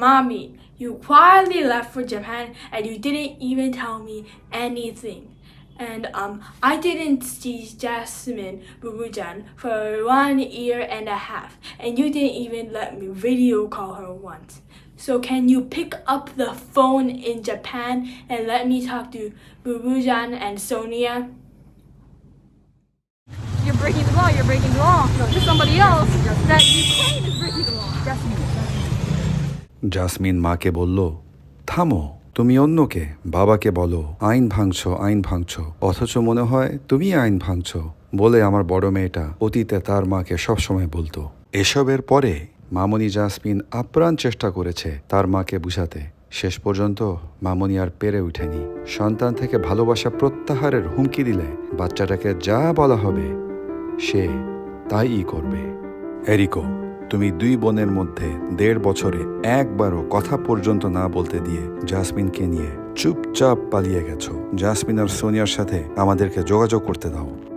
Mommy, you quietly left for Japan and you didn't even tell me anything. And um, I didn't see Jasmine Bubujan for one year and a half, and you didn't even let me video call her once. So can you pick up the phone in Japan and let me talk to Bubujan and Sonia? You're breaking the law. You're breaking the law to somebody else that you claim Jasmine মাকে বলল, থামো, তুমি অন্যকে, বাবাকে বলো, আইন ভাঙছো আইন ভাঙছো, অথচ মনে হয় তুমি আইন ভাঙছো। বলে আমার বড় মেয়েটা অতীতে তার মাকে সবসময় বলতো। এসবের পরে মামনি জাসমিন আপ্রাণ চেষ্টা করেছে তার মাকে বুঝাতে। শেষ পর্যন্ত মামনি আর পেরে উঠেনি। সন্তান থেকে ভালোবাসা প্রত্যাহারের হুমকি দিলে বাচ্চাটাকে যা বলা হবে, সে তাইই করবে। এরিকো তুমি দুই বোনের মধ্যে দেড় বছরে একবারও কথা পর্যন্ত না বলতে দিয়ে জাসমিনকে নিয়ে চুপচাপ পালিয়ে গেছো। জাসমিন আর সোনিয়ার সাথে আমাদেরকে যোগাযোগ করতে দাও।